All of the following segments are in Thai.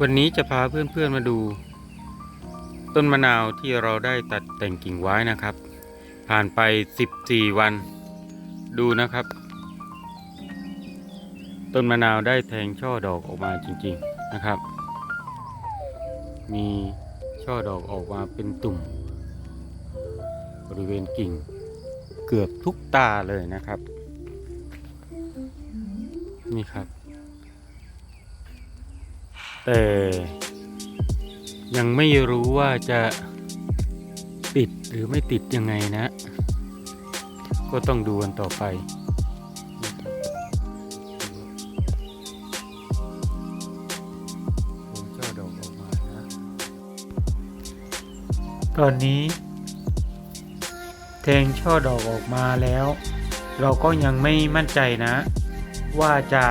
วันนี้จะพาเพื่อนๆมาดู ต้นมะนาวที่เราได้ตัดแต่งกิ่งไว้นะครับ ผ่านไป 14 วัน ดูนะครับ ต้นมะนาวได้แทงช่อดอกออกมาจริงๆนะครับ มีช่อดอกออกมาเป็นตุ่ม บริเวณกิ่ง เกือบทุกตาเลยนะครับ นี่ครับ แต่ยังไม่รู้ว่าจะติดหรือไม่ติดยังไงนะ ก็ต้องดูกันต่อไปตอนนี้แทงช่อดอกออกมาแล้ว เราก็ยังไม่มั่นใจนะ ว่าจะ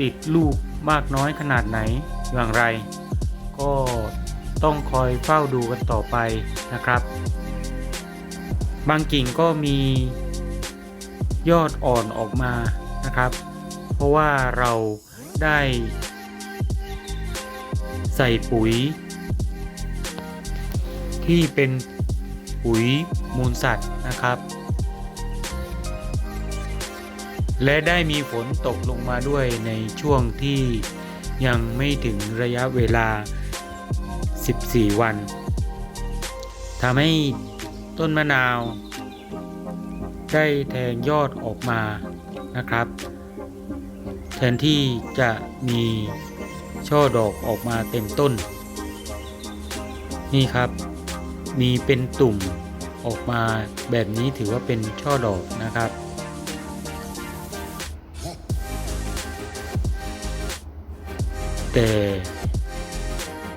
ติดลูก มากน้อยขนาดไหนอย่างไร ก็ต้องคอยเฝ้าดูกันต่อไปนะครับ บางกิ่งก็มียอดอ่อนออกมานะครับ เพราะว่าเราได้ ใส่ปุ๋ย ที่เป็นปุ๋ยมูลสัตว์นะครับ และได้มีฝนตกลงมาด้วยในช่วงที่ยังไม่ถึงระยะเวลา 14 วันทำให้ต้นมะนาว ได้แทงยอดออกมานะครับ แทนที่จะมีช่อดอกออกมาเต็มต้น นี่ครับ มีเป็นตุ่มออกมาแบบนี้ถือว่าเป็นช่อดอกนะครับ แต่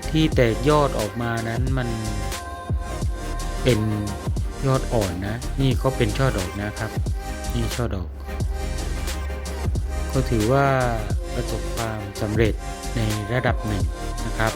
ที่แตกยอดออกมานั้นมันเป็นยอดอ่อนนะ นี่ก็เป็นช่อดอกนะครับ นี่ช่อดอก ก็ถือว่าประสบความสำเร็จในระดับหนึ่งนะครับ